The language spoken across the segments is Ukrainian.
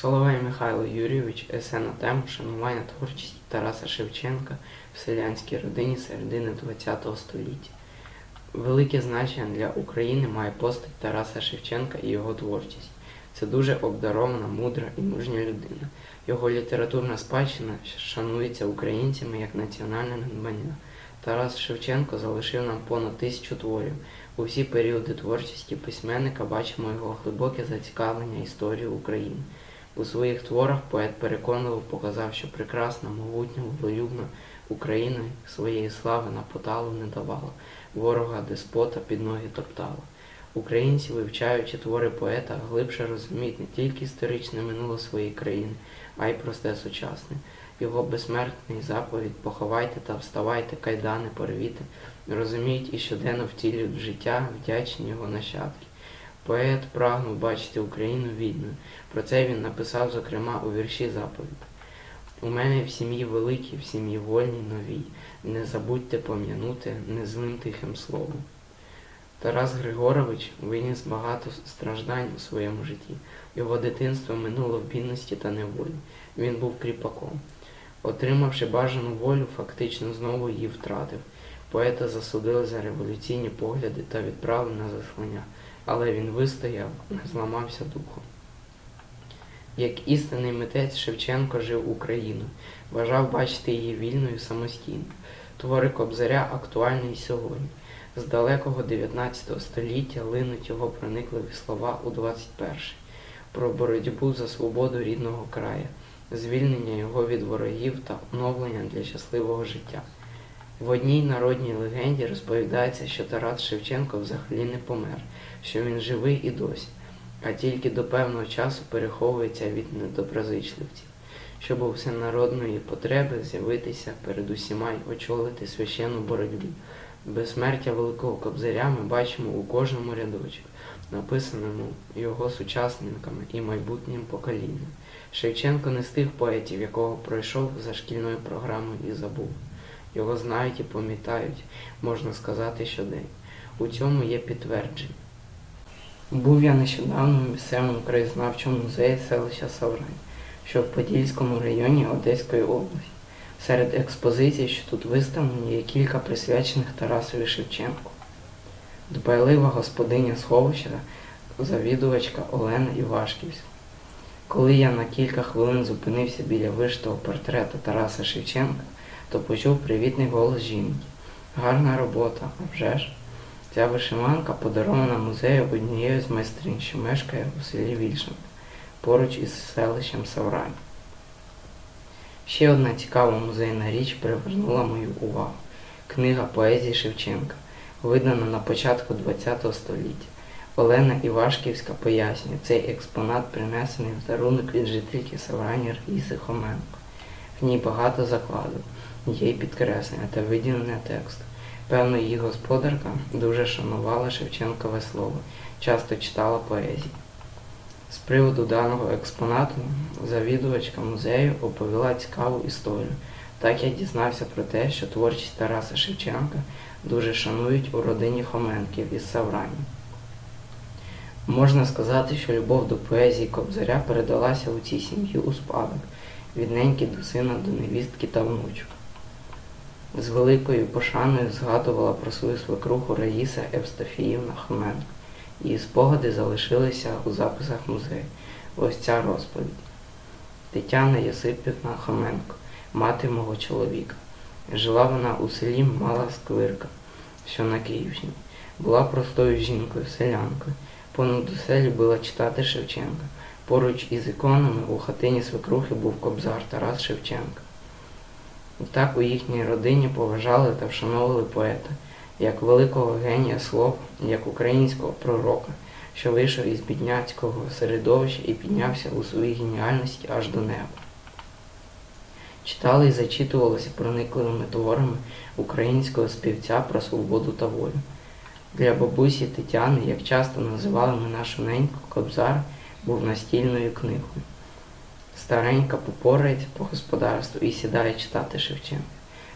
Соловей Михайло Юрійович есе на тему шанування творчості Тараса Шевченка в селянській родині середини ХХ століття. Велике значення для України має постать Тараса Шевченка і його творчість. Це дуже обдарована, мудра і мужня людина. Його літературна спадщина шанується українцями як національне надбання. Тарас Шевченко залишив нам понад тисячу творів. У всі періоди творчості письменника бачимо його глибоке зацікавлення історією України. У своїх творах поет переконливо показав, що прекрасна, могутня, волелюбна Україна своєї слави на поталу не давала, ворога деспота під ноги топтала. Українці, вивчаючи твори поета, глибше розуміють не тільки історичне минуле своєї країни, а й просте сучасне. Його безсмертний заповідь поховайте та вставайте, кайдани порвіте, розуміють і щоденно втілюють в життя вдячні його нащадки. Поет прагнув бачити Україну вільною. Про це він написав, зокрема, у вірші заповідь. У мене в сім'ї великій, в сім'ї вольній новій. Не забудьте пом'янути незлим тихим словом. Тарас Григорович виніс багато страждань у своєму житті. Його дитинство минуло в бідності та неволі. Він був кріпаком. Отримавши бажану волю, фактично знову її втратив. Поета засудили за революційні погляди та відправили на заслання, але він вистояв, не зламався духом. Як істинний митець Шевченко жив Україну, бажав бачити її вільною самостійно. Твори Кобзаря актуальні сьогодні. З далекого 19 століття линуть його проникливі слова у 21 про боротьбу за свободу рідного краю, звільнення його від ворогів та оновлення для щасливого життя. В одній народній легенді розповідається, що Тарас Шевченко взагалі не помер, що він живий і досі, а тільки до певного часу переховується від недоброзичливців, щоб у всенародної потреби з'явитися перед усіма й очолити священну боротьбу. Безсмертя Великого Кобзаря ми бачимо у кожному рядочку, написаному його сучасниками і майбутнім поколінням. Шевченко не з тих поетів, якого пройшов за шкільною програмою і забув. Його знають і пам'ятають, можна сказати, щодень. У цьому є підтвердження. Був я нещодавно в місцевому краєзнавчому музеї селища Саврань, що в Подільському районі Одеської області. Серед експозицій, що тут виставлені, є кілька присвячених Тарасові Шевченку. Дбайлива господиня сховища, завідувачка Олена Івашківська. Коли я на кілька хвилин зупинився біля виштого портрета Тараса Шевченка, то почув привітний голос жінки. Гарна робота, а вже ж. Ця вишиванка подарована музею однією з майстринь, що мешкає у селі Вільшин, поруч із селищем Саврань. Ще одна цікава музейна річ привернула мою увагу. Книга поезії Шевченка, видана на початку ХХ століття. Олена Івашківська пояснює, цей експонат принесений в дарунок від жительки Саврані Раїси Хоменко. В ній багато закладів, є й підкреслення та виділення тексту. Певно, її господарка дуже шанувала Шевченкове слово, часто читала поезію. З приводу даного експонату завідувачка музею оповіла цікаву історію. Так я дізнався про те, що творчість Тараса Шевченка дуже шанують у родині Хоменків із Саврані. Можна сказати, що любов до поезії Кобзаря передалася у цій сім'ї у спадок, від неньки до сина до невістки та внучок. З великою пошаною згадувала про свою свекруху Раїса Евстафіївна Хоменко. Її спогади залишилися у записах музею. Ось ця розповідь. Тетяна Ясипівна Хоменко, мати мого чоловіка. Жила вона у селі Мала Сквирка, що на Київщині. Була простою жінкою, селянкою. Понад усе любила читати Шевченка. Поруч із іконами у хатині свекрухи був кобзар Тарас Шевченка. І так у їхній родині поважали та вшановували поета, як великого генія слов, як українського пророка, що вийшов із бідняцького середовища і піднявся у своїй геніальності аж до неба. Читали і зачитувалися проникливими творами українського співця про свободу та волю. Для бабусі Тетяни, як часто називали ми нашу неньку, Кобзар був настільною книгою. Старенька попорається по господарству і сідає читати Шевченка.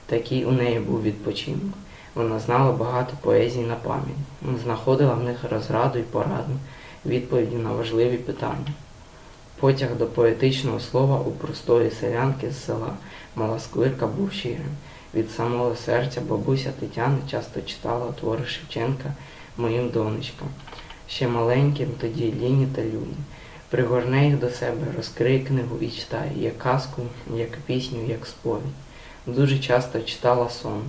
Такий у неї був відпочинок. Вона знала багато поезій на пам'ять, знаходила в них розраду і пораду, відповіді на важливі питання. Потяг до поетичного слова у простої селянки з села Мала Сквирка був щирим. Від самого серця бабуся Тетяна часто читала твори Шевченка моїм донечкам. Ще маленьким тоді ліні та люні. Пригорне їх до себе, розкриє книгу і читає, як казку, як пісню, як сповідь. Дуже часто читала сон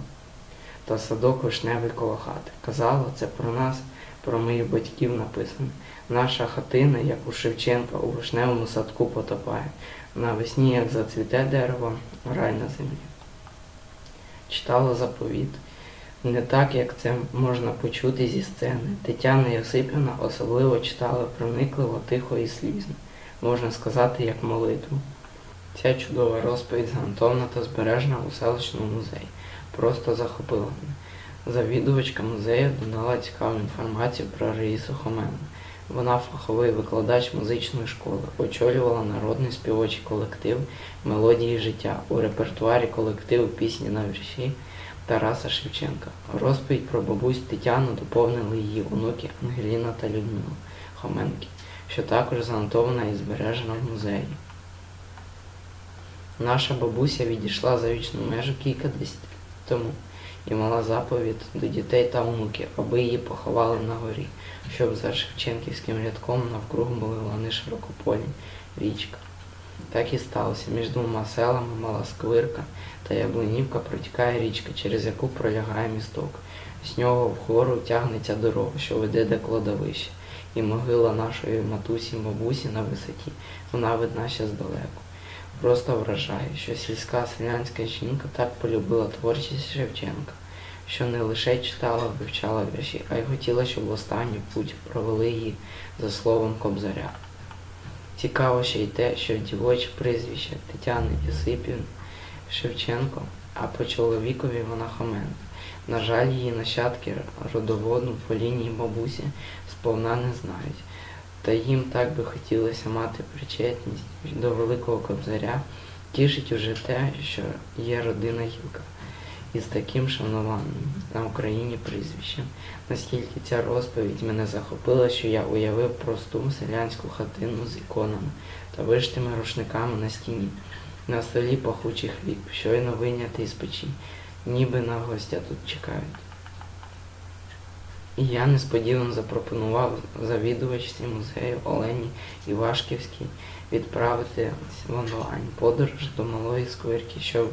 та садок вишневий коло хати. Казала, це про нас, про моїх батьків написано. Наша хатина, як у Шевченка, у вишневому садку потопає. Навесні, як зацвіте дерево, рай на землі. Читала заповіт. Не так, як це можна почути зі сцени. Тетяна Йосипівна особливо читала проникливо, тихо і слізно, можна сказати, як молитву. Ця чудова розповідь згантована та збережена у селищному музеї. Просто захопила мене. Завідувачка музею додала цікаву інформацію про Раїсу Хомену. Вона фаховий викладач музичної школи, очолювала народний співочий колектив Мелодії життя у репертуарі колективу пісні на вірші Тараса Шевченка. Розповідь про бабусь Тетяну доповнили її онуки Ангеліна та Людмила Хоменки, що також занотована і збережена в музеї. Наша бабуся відійшла за вічну межу кілька десятиліть тому і мала заповідь до дітей та онуків, аби її поховали на горі, щоб за Шевченківським рядком навкруг були лани широкополі, річка. Так і сталося. Між двома селами Мала Сквирка та Яблунівка протікає річка, через яку пролягає місток. З нього вгору тягнеться дорога, що веде до кладовища. І могила нашої матусі бабусі на висоті, вона видна ще здалеку. Просто вражає, що сільська селянська жінка так полюбила творчість Шевченка, що не лише читала, вивчала вірші, а й хотіла, щоб в останню путь провели її за словом Кобзаря. Цікаво ще й те, що дівоче прізвище Тетяни Єсипівни Шевченко, а по чоловікові вона Хоменко. На жаль, її нащадки родоводу по лінії бабусі сповна не знають. Та їм так би хотілося мати причетність до Великого Кобзаря, тішить уже те, що є родина Гілка із таким шанованим на Україні прізвищем. Наскільки ця розповідь мене захопила, що я уявив просту селянську хатину з іконами та вишитими рушниками на стіні. На столі пахучий хліб, щойно вийнятий з печі, ніби на гостя тут чекають. Я несподівано запропонував завідувачці музею Олені Івашківській відправити в онлайн подорож до малої сквирки, щоб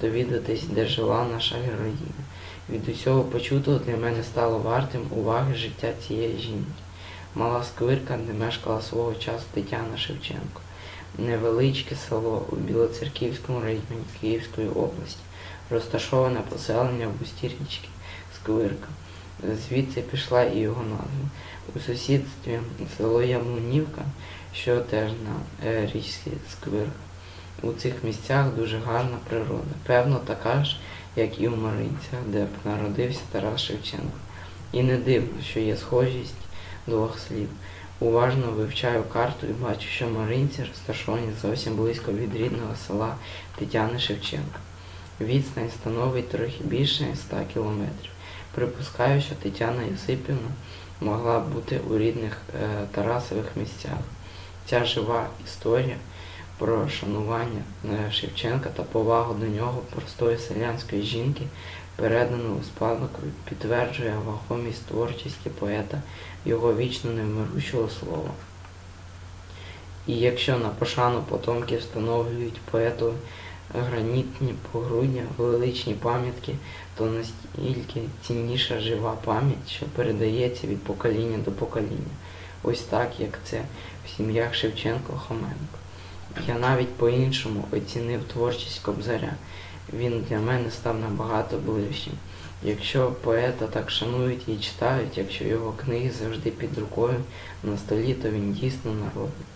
довідатись, де жила наша героїня. Від усього почутого для мене стало вартим уваги життя цієї жінки. Мала сквирка, де мешкала свого часу Тетяна Шевченко. Невеличке село у Білоцерківському районі Київської області, розташоване поселення в усті річки Сквирка. Звідси пішла і його назва. У сусідстві село Яблунівка, що теж на е, річці Сквирка. У цих місцях дуже гарна природа. Певно, така ж, як і у Маринцях, де б народився Тарас Шевченко. І не дивно, що є схожість двох слів. Уважно вивчаю карту і бачу, що Маринці розташовані зовсім близько від рідного села Тетяни Шевченка. Відстань становить трохи більше 100 кілометрів. Припускаю, що Тетяна Йосипівна могла бути у рідних е, Тарасових місцях. Ця жива історія про шанування е, Шевченка та повагу до нього простої селянської жінки, передану у спадок, підтверджує вагомість творчості поета, його вічно невмирущого слова. І якщо на пошану потомків встановлюють поету гранітні погруддя, величні пам'ятки, то настільки цінніша жива пам'ять, що передається від покоління до покоління. Ось так, як це в сім'ях Шевченко Хоменко. Я навіть по-іншому оцінив творчість Кобзаря. Він для мене став набагато ближчим. Якщо поета так шанують і читають, якщо його книги завжди під рукою на столі, то він дійсно народний.